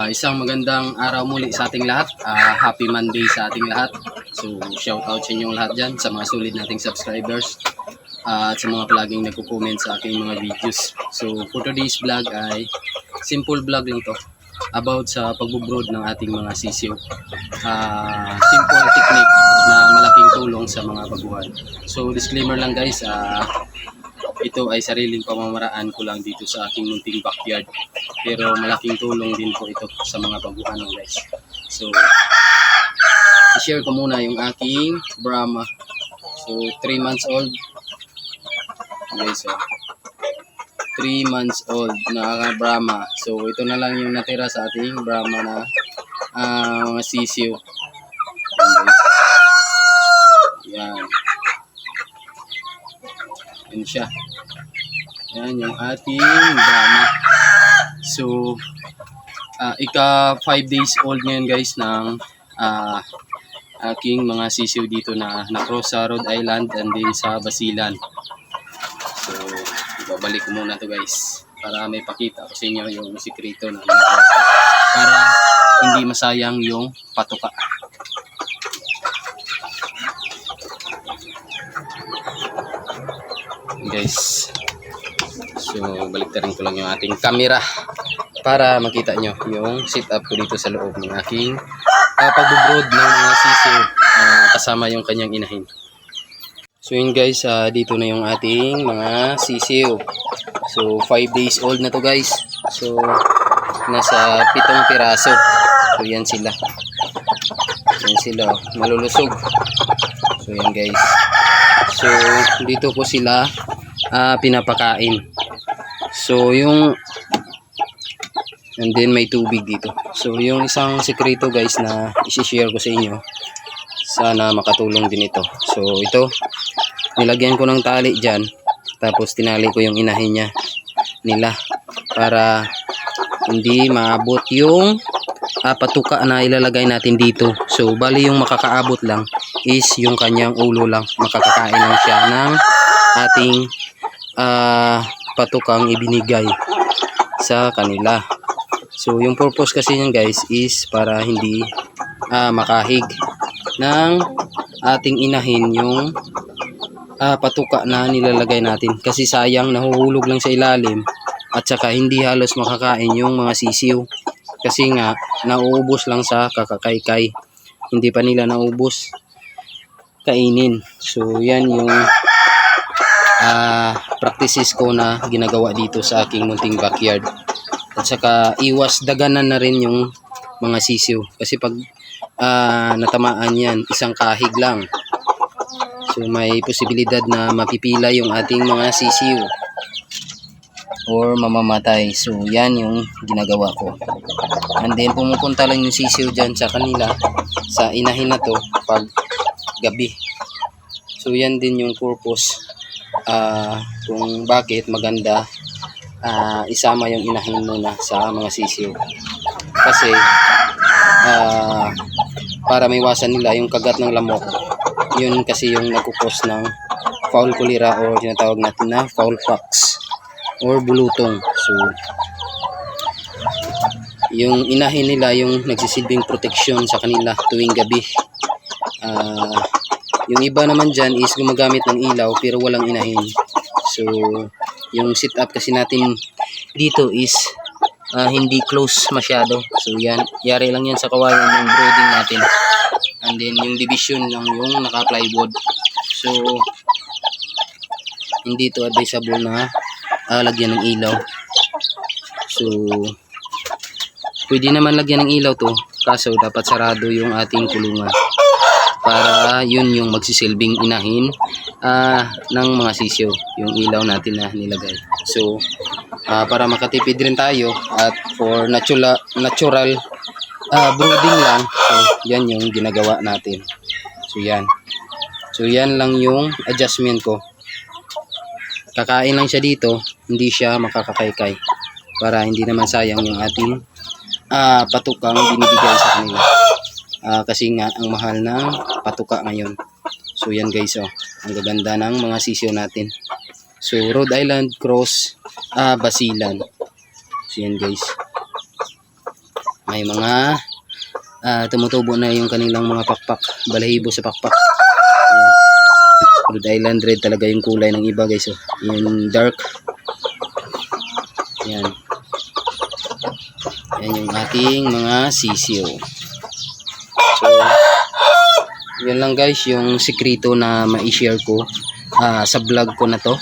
Ah, isang magandang araw muli sa ating lahat. Ah, happy Monday sa ating lahat. So, shout out sa inyong lahat dyan, sa mga solid nating subscribers. ah, at sa mga palaging nagko-comment sa aking mga videos. So, for today's vlog ay simple vlog lang to about sa pagbubrood ng ating mga sisiyo. Ah, simple technique na malaking tulong sa mga baguhan. So, disclaimer lang guys, ah, ito ay sariling pamamaraan ko lang dito sa aking munting backyard. Pero malaking tulong din po ito sa mga baguhan guys. So, i-share ko muna yung aking Brahma. So, 3 months old. Guys, so, 3 months old na Brahma. So, ito na lang yung natira sa ating Brahma na ah, mga. Yan. Yan siya. Yan yung ating Brahma. So, ah, ika 5 days old ngayon guys ng ah, aking mga sisiw dito na na-cross sa Rhode Island and din sa Basilan. So, ibabalik ko muna to guys para may pakita ko sa inyo yung sikreto na ginagawa ko para hindi masayang yung patuka. Guys, so baliktarin ko lang yung ating camera para makita nyo yung setup ko dito sa loob ng aking uh, pagbubrod ng mga sisiw ah, kasama yung kanyang inahin. So yun guys, ah, dito na yung ating mga sisiw. So 5 days old na to guys. So nasa pitong piraso. So yan sila. Yan sila, oh, malulusog. So yan guys. So dito ko sila ah, pinapakain. So yung and then may tubig dito. So yung isang sekreto guys na i-share ko sa inyo sana makatulong din ito. So ito nilagyan ko ng tali dyan tapos tinali ko yung inahin niya nila para hindi maabot yung ah, patuka na ilalagay natin dito. So bali yung makakaabot lang is yung kanyang ulo lang. Makakakain lang siya ng ating ah, patukang ibinigay sa kanila. So yung purpose kasi niyan guys is para hindi ah, makahig ng ating inahin yung ah, patuka na nilalagay natin. Kasi sayang nahuhulog lang sa ilalim at saka hindi halos makakain yung mga sisiw. Kasi nga nauubos lang sa kakakaykay. Hindi pa nila naubos kainin. So yan yung ah, practices ko na ginagawa dito sa aking munting backyard at saka iwas daganan na rin yung mga sisiw. Kasi pag ah, natamaan yan isang kahig lang. So may posibilidad na mapipila yung ating mga sisiw. Or mamamatay. So yan yung ginagawa ko. And then pumupunta lang yung sisiw dyan sa kanila. Sa inahin na to pag gabi. So yan din yung purpose ah, kung bakit maganda ah, isama yung inahin muna sa mga sisiw. Kasi ah, para maiwasan nila yung kagat ng lamok yun kasi yung nagkukos ng foul cholera or tinatawag natin na foul pox or bulutong. So yung inahin nila yung nagsisilbing proteksyon sa kanila tuwing gabi. Ah, yung iba naman dyan is gumagamit ng ilaw pero walang inahin. So yung setup kasi natin dito is ah, hindi close masyado. So yan yari lang yan sa kawayan ng brooding natin. And then yung division lang yung naka plywood so hindi to advisable na ah, lagyan ng ilaw. So pwede naman lagyan ng ilaw to. Kaso dapat sarado yung ating kulungan para yun yung magsisilbing inahin ah, ng mga sisyo yung ilaw natin na nilagay. So ah, para makatipid rin tayo at for natural natural ah, brooding lang so yan yung ginagawa natin. So yan. So yan lang yung adjustment ko. Kakain lang siya dito hindi siya makakakaykay para hindi naman sayang yung ating ah, patukang binibigay sa kanila Ah, kasi nga ang mahal ng patuka ngayon so yan guys oh ang gaganda ng mga sisyo natin so Rhode Island Cross ah, Basilan so yan guys may mga ah, tumutubo na yung kanilang mga pakpak, balahibo sa pakpak. Ayan. Rhode Island red talaga yung kulay ng iba guys. Oh. Yung dark. Yan. Yan yung ating mga sisiyo. Yun lang guys yung sikreto na ma-share ko ah, sa vlog ko na to.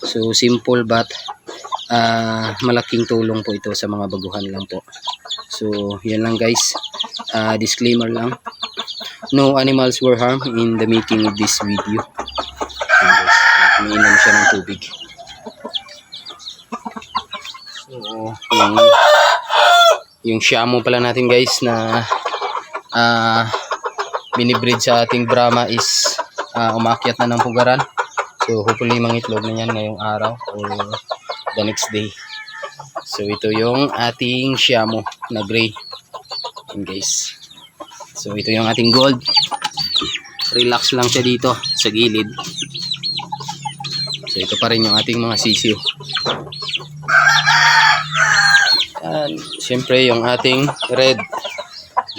So, simple but ah, malaking tulong po ito sa mga baguhan lang po. So, yun lang guys. Ah, disclaimer lang. No animals were harmed in the making of this video. Umiinom siya ng tubig. So, yung, yung shamo pala natin guys na ah binibreed sa ating Brahma is ah, umakyat na ng pugaran. So, hopefully mangitlog na yan ngayong araw or the next day. So, ito yung ating shamo na gray. Yan guys. So, ito yung ating gold. Relax lang siya dito sa gilid. So, ito pa rin yung ating mga sisiyo. Yan. Siyempre, yung ating red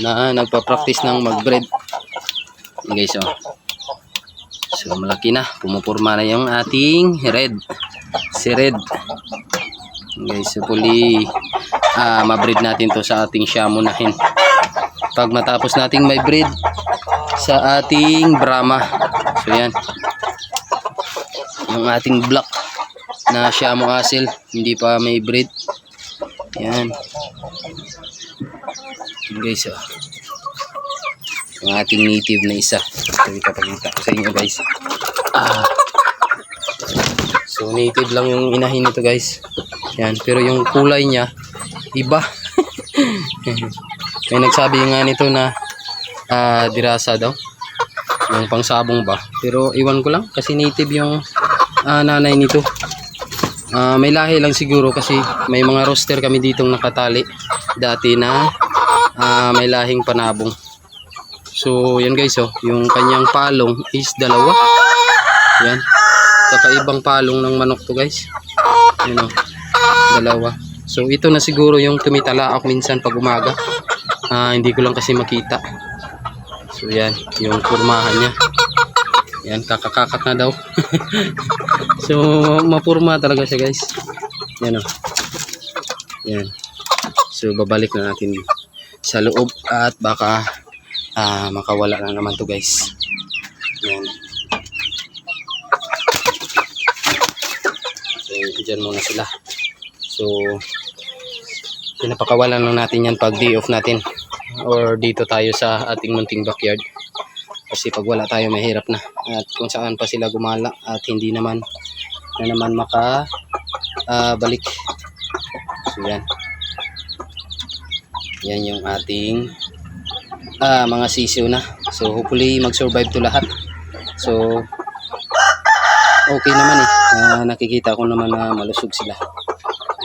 na nagpa-practice ng mag-breed. Yan guys, oh. So, malaki na. Pumupurma na yung ating red. Si red. Guys, so puli ah, ma-breed natin to sa ating shamunahin. Pag matapos nating may breed sa ating Brahma. So, yan. Yung ating black na Shamu Asil. Hindi pa may breed. Yan guys, oh. Yung ating native na isa. So, ipapakita ko sa inyo guys. Ah. So, native lang yung inahin nito guys. Yan. Pero yung kulay niya, iba. May nagsabi nga nito na ah, dirasa daw. Yung pangsabong ba. Pero iwan ko lang kasi native yung ah, nanay nito. Ah, may lahi lang siguro kasi may mga roster kami ditong nakatali dati na ah, may lahing panabong. So, yan guys, oh, yung kanyang palong is dalawa. Yan. Kakaibang palong ng manok to guys. Yan oh, dalawa. So, ito na siguro yung tumitalaak minsan pag umaga. Ah, hindi ko lang kasi makita. So, yan, yung kurmahan niya. Yan, kakakakat na daw. so, mapurma talaga siya guys. Yan o. Yan. So, babalik na natin sa loob at baka ah, makawala na naman to guys. Yan. So, dyan muna sila. So, pinapakawalan lang natin yan pag day off natin or dito tayo sa ating munting backyard kasi pag wala tayo mahirap na at kung saan pa sila gumala at hindi naman na naman maka ah, balik so yan yan yung ating ah, mga sisiw na so hopefully mag survive to lahat so okay naman eh Ah, nakikita ko naman na malusog sila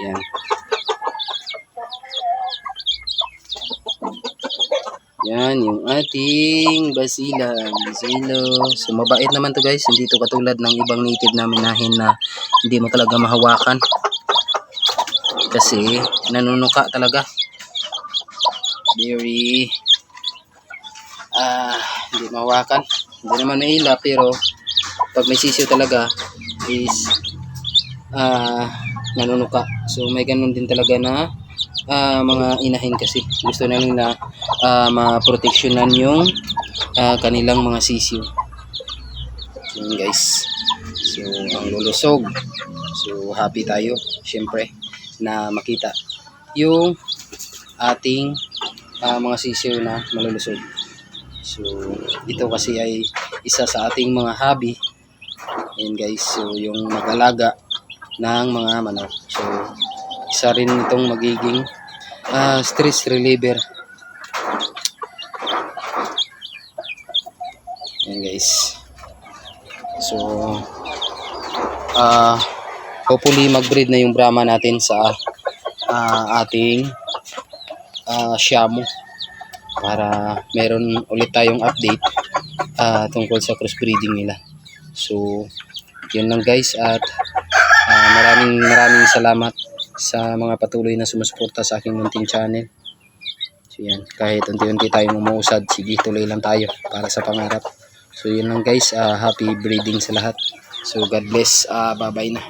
yan Yan, yung ating basilan. Basilo. So, mabait naman to guys. Hindi to katulad ng ibang native namin nahin na hindi mo talaga mahawakan. Kasi, nanunuka talaga. Very, ah, hindi mahawakan. Hindi naman naila, pero pag may sisiyo talaga is ah, nanunuka. So, may ganun din talaga na ah, mga inahin kasi gusto na nila ah, maproteksyonan yung ah, kanilang mga sisiw. So, yun guys. So, ang lulusog. So, happy tayo, syempre, na makita yung ating ah, mga sisiw na malulusog. So, ito kasi ay isa sa ating mga hobby. Ayan guys, so yung mag-alaga ng mga manok. So, isa rin itong magiging ah, stress reliever. Ayan guys. So, ah hopefully mag-breed na yung Brahma natin sa ah, ating ah, Shamu para meron ulit tayong update ah, tungkol sa crossbreeding nila. So, yun lang guys at ah, maraming maraming salamat sa mga patuloy na sumusuporta sa aking munting channel. So yan, kahit unti-unti tayong umuusad, sige tuloy lang tayo para sa pangarap. So yun lang guys, ah, happy breeding sa lahat. So God bless, ah, bye bye na.